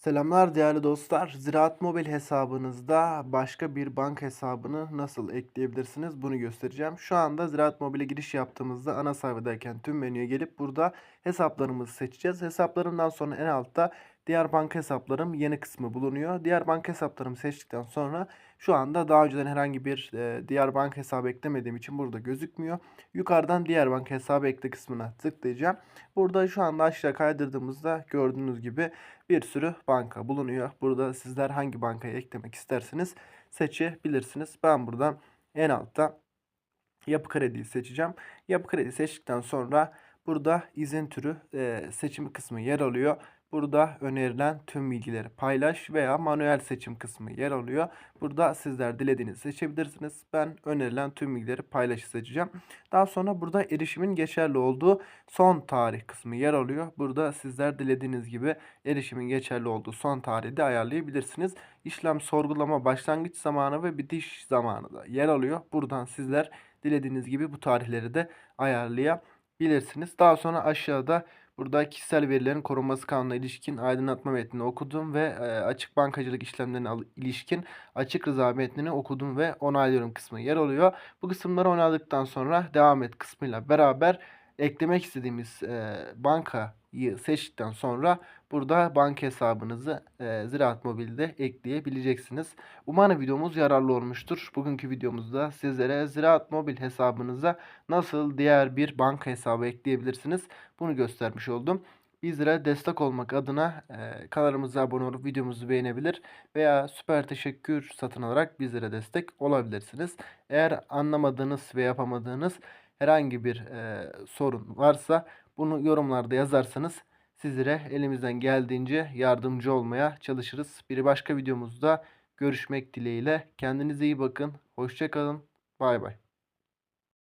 Selamlar değerli dostlar. Ziraat Mobil hesabınızda başka bir banka hesabını nasıl ekleyebilirsiniz bunu göstereceğim. Şu anda Ziraat Mobil'e giriş yaptığımızda ana sayfadayken tüm menüye gelip burada hesaplarımızı seçeceğiz. Hesaplarımdan sonra en altta diğer banka hesaplarım yeni kısmı bulunuyor. Diğer banka hesaplarımı seçtikten sonra şu anda daha önceden herhangi bir e, diğer banka hesabı eklemediğim için burada gözükmüyor. Yukarıdan diğer banka hesabı ekle kısmına tıklayacağım. Burada şu anda aşağı kaydırdığımızda gördüğünüz gibi bir sürü banka bulunuyor. Burada sizler hangi bankayı eklemek isterseniz seçebilirsiniz. Ben buradan en altta yapı krediyi seçeceğim. Yapı kredi seçtikten sonra burada izin türü e, seçimi kısmı yer alıyor. Burada önerilen tüm bilgileri paylaş veya manuel seçim kısmı yer alıyor. Burada sizler dilediğinizi seçebilirsiniz. Ben önerilen tüm bilgileri paylaşı seçeceğim. Daha sonra burada erişimin geçerli olduğu son tarih kısmı yer alıyor. Burada sizler dilediğiniz gibi erişimin geçerli olduğu son tarihi de ayarlayabilirsiniz. İşlem sorgulama başlangıç zamanı ve bitiş zamanı da yer alıyor. Buradan sizler dilediğiniz gibi bu tarihleri de ayarlayabilirsiniz. Daha sonra aşağıda burada kişisel verilerin korunması kanununa ilişkin aydınlatma metnini okudum ve e, açık bankacılık işlemlerine ilişkin açık rıza metnini okudum ve onaylıyorum kısmı yer alıyor. Bu kısımları onayladıktan sonra devam et kısmıyla beraber eklemek istediğimiz e, bankayı seçtikten sonra burada banka hesabınızı e, Ziraat Mobil'de ekleyebileceksiniz. Umarım videomuz yararlı olmuştur. Bugünkü videomuzda sizlere Ziraat Mobil hesabınıza nasıl diğer bir banka hesabı ekleyebilirsiniz bunu göstermiş oldum. Bizlere destek olmak adına e, kanalımıza abone olup videomuzu beğenebilir veya süper teşekkür satın alarak bizlere destek olabilirsiniz. Eğer anlamadığınız ve yapamadığınız herhangi bir e, sorun varsa bunu yorumlarda yazarsanız sizlere elimizden geldiğince yardımcı olmaya çalışırız. Bir başka videomuzda görüşmek dileğiyle. Kendinize iyi bakın. Hoşça kalın. Bay bay.